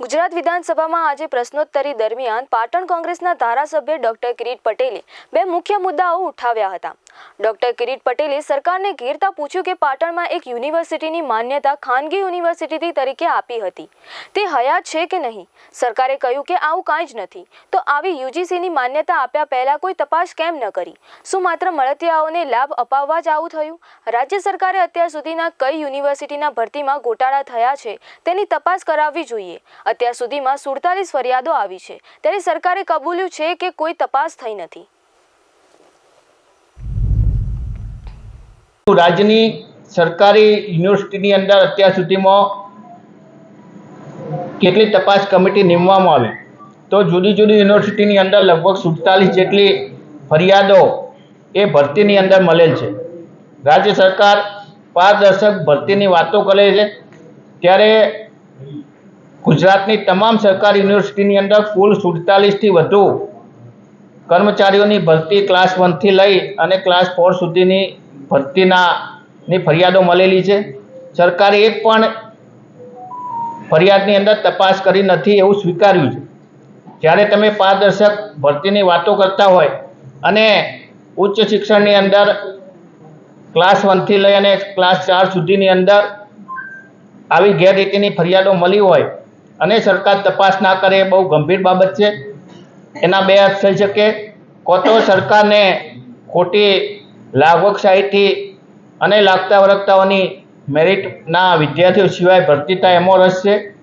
ગુજરાત વિધાનસભામાં આજે પ્રશ્નોત્તરી દરમિયાન પાટણ કોંગ્રેસના ધારાસભ્ય ડોક્ટર કિરીટ પટેલે બે મુખ્ય મુદ્દાઓ ઉઠાવ્યા હતા. ડોક્ટર કિરીટ પટેલે સરકારને ઘેરતા પૂછ્યું કે પાટણમાં એક યુનિવર્સિટીની માન્યતા ખાનગી યુનિવર્સિટી તરીકે આપી હતી. તે હયાત છે કે નહીં? સરકારે કહ્યું કે આવું કાંઈ જ નથી. તો આવી યુજીસીની માન્યતા આપ્યા પહેલાં કોઈ તપાસ કેમ ન કરી? શું માત્ર મળતિયાઓને લાભ અપાવવા જ આવું થયું? રાજ્ય સરકારે અત્યાર સુધીના કઈ યુનિવર્સિટીના ભરતીમાં ગોટાળા થયા છે તેની તપાસ કરાવવી જોઈએ. અત્યાર સુધીમાં સુડતાલીસ ફરિયાદો આવી છે. ત્યારે સરકારે કબૂલ્યું છે કે કોઈ તપાસ થઈ નથી. રાજ્યની સરકારી યુનિવર્સિટીની અંદર અત્યાર સુધીમાં કેટલી તપાસ કમિટી નીમવામાં આવી? તો જુદી જુદી યુનિવર્સિટીની અંદર લગભગ સુડતાલીસ જેટલી ફરિયાદો એ ભરતીની અંદર મળેલ છે. રાજ્ય સરકાર પારદર્શક ભરતીની વાતો કરે છે. ત્યારે ગુજરાતની તમામ સરકારી યુનિવર્સિટીની અંદર કુલ સુડતાલીસથી વધુ કર્મચારીઓની ભરતી ક્લાસ વનથી લઈ અને ક્લાસ ફોર સુધીની ભરતીના ની ફરિયાદો મળેલી છે. સરકારે એક પણ ફરિયાદની અંદર તપાસ કરી નથી એવું સ્વીકાર્યું છે. જ્યારે તમે પારદર્શક ભરતીની વાતો કરતા હોય અને ઉચ્ચ શિક્ષણની અંદર ક્લાસ વનથી લઈ અને ક્લાસ ચાર સુધીની અંદર આવી ગેરરીતિની ફરિયાદો મળી હોય અને સરકાર તપાસ ના કરે એ બહુ ગંભીર બાબત છે. એના બે અર્થ થઈ શકે. કો તો સરકારને ખોટી લાગવકશાહીથી અને લાગતા વળગતાઓની મેરિટના વિદ્યાર્થીઓ સિવાય ભરતી થાય એમાં રસ છે?